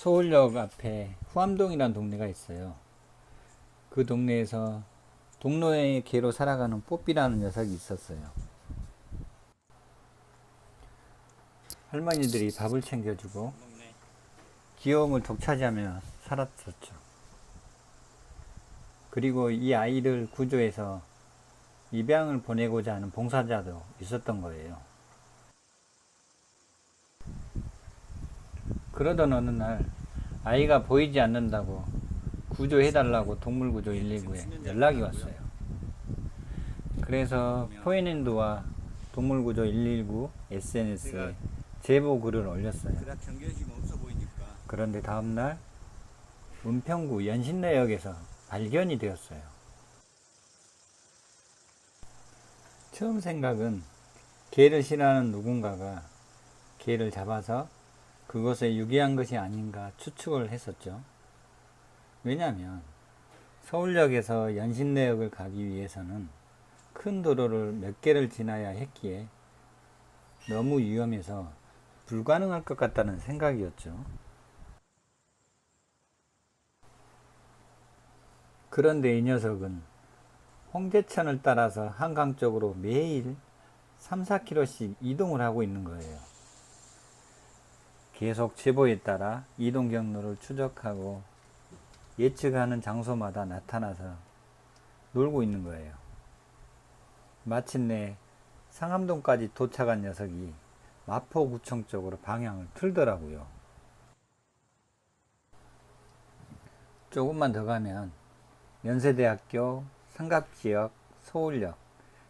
서울역 앞에 후암동이라는 동네가 있어요. 그 동네에서 동로의 개로 살아가는 뽀삐라는 녀석이 있었어요. 할머니들이 밥을 챙겨주고 귀여움을 독차지하며 살았었죠. 그리고 이 아이를 구조해서 입양을 보내고자 하는 봉사자도 있었던 거예요. 그러던 어느 날 아이가 보이지 않는다고 구조해달라고 동물구조 119에 연락이 왔어요. 그래서 포에넨드와 동물구조 119 SNS에 제보 글을 올렸어요. 그런데 다음날 은평구 연신내역에서 발견이 되었어요. 처음 생각은 개를 싫어하는 누군가가 개를 잡아서 그것에 유기한 것이 아닌가 추측을 했었죠. 왜냐하면 서울역에서 연신내역을 가기 위해서는 큰 도로를 몇 개를 지나야 했기에 너무 위험해서 불가능할 것 같다는 생각이었죠. 그런데 이 녀석은 홍제천을 따라서 한강 쪽으로 매일 3, 4km씩 이동을 하고 있는 거예요. 계속 제보에 따라 이동 경로를 추적하고 예측하는 장소마다 나타나서 놀고 있는 거예요. 마침내 상암동까지 도착한 녀석이 마포구청 쪽으로 방향을 틀더라고요. 조금만 더 가면 연세대학교, 삼각지역, 서울역,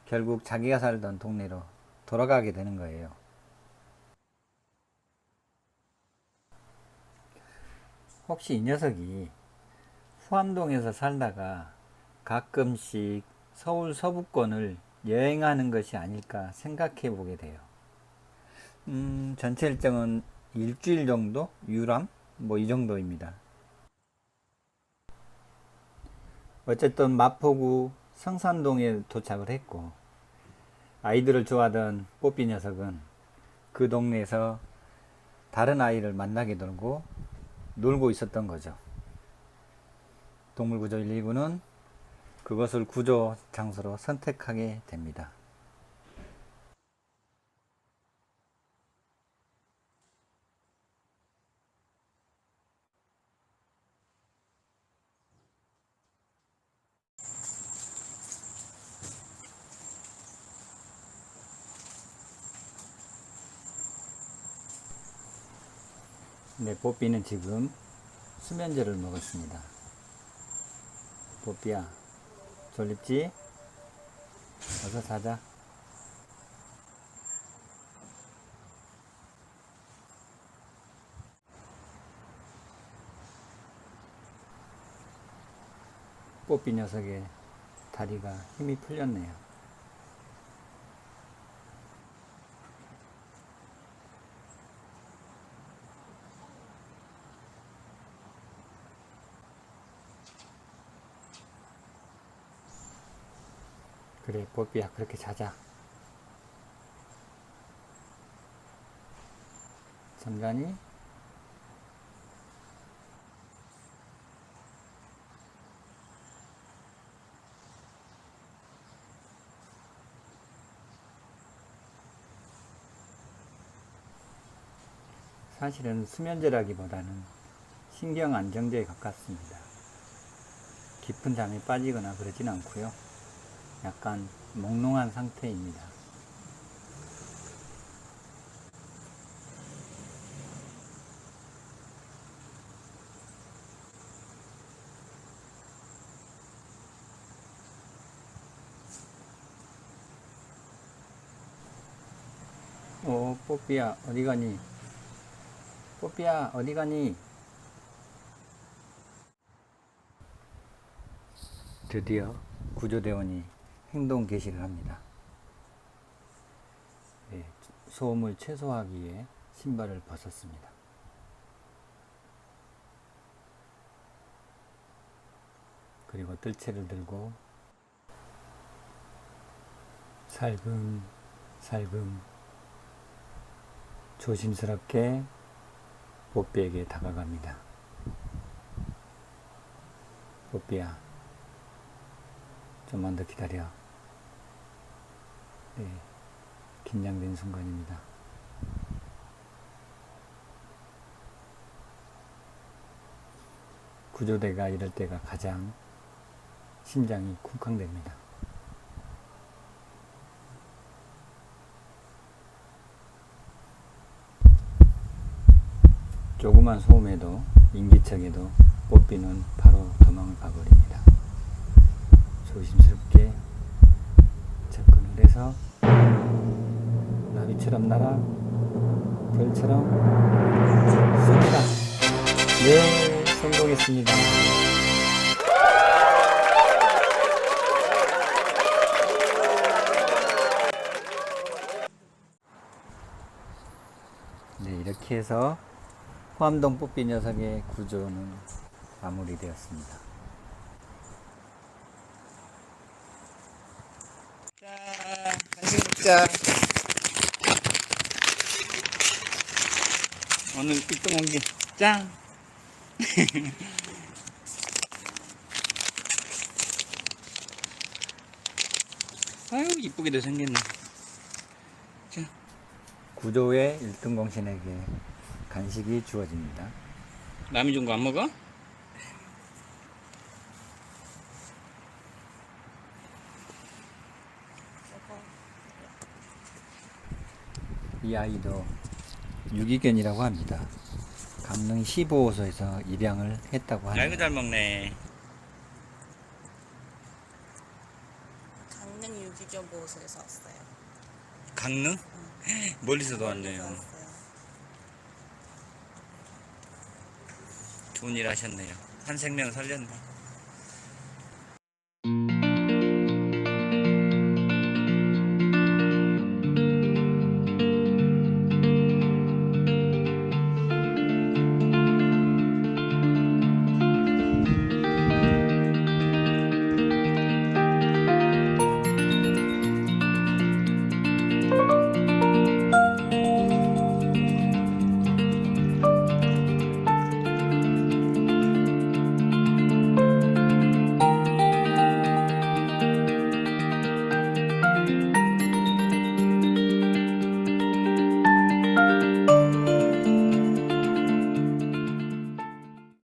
결국 자기가 살던 동네로 돌아가게 되는 거예요. 혹시 이 녀석이 후암동에서 살다가 가끔씩 서울 서부권을 여행하는 것이 아닐까 생각해 보게 돼요. 음, 전체 일정은 일주일 정도? 유람? 뭐 이 정도입니다. 어쨌든 마포구 성산동에 도착을 했고 아이들을 좋아하던 뽀삐 녀석은 그 동네에서 다른 아이를 만나게 되고 놀고 있었던 거죠. 동물구조 119는 그것을 구조 장소로 선택하게 됩니다. 네, 뽀삐는 지금 수면제를 먹었습니다. 뽀삐야, 졸립지? 어서 자자. 뽀삐 녀석의 다리가 힘이 풀렸네요. 그래, 뽀삐야, 그렇게 자자. 잠자니? 사실은 수면제라기보다는 신경 안정제에 가깝습니다. 깊은 잠에 빠지거나 그러진 않고요. 약간 몽롱한 상태입니다. 오, 뽀삐야, 어디 가니? 뽀삐야, 어디 가니? 드디어 구조대원이 행동 개시를 합니다. 네, 소음을 최소화하기 위해 신발을 벗었습니다. 그리고 뜰채를 들고 살금 살금 조심스럽게 뽀삐에게 다가갑니다. 뽀삐야, 좀만 더 기다려. 네, 긴장된 순간입니다. 구조대가 이럴 때가 가장 심장이 쿵쾅댑니다. 조그만 소음에도 인기척에도 뽀삐는 바로 도망을 가버립니다. 조심스럽게 접근을 해서 나비처럼 날아 별처럼 쏩니다. 네, 성공했습니다. 네, 이렇게 해서 호암동 뽀삐 녀석의 구조는 마무리되었습니다. 자, 간식 먹자. 오늘 삐뚤한 게 짱. 아유 이쁘게도 생겼네. 구조의 1등 공신에게 간식이 주어집니다. 남이 준 거 안 먹어? 이 아이도 유기견이라고 합니다. 강릉 15호소에서 입양을 했다고 아이고 합니다. 잘 먹네. 강릉 유기견 보호소에서 왔어요. 강릉? 멀리서도 왔네요. 왔어요. 좋은 일 하셨네요. 한 생명 살렸네.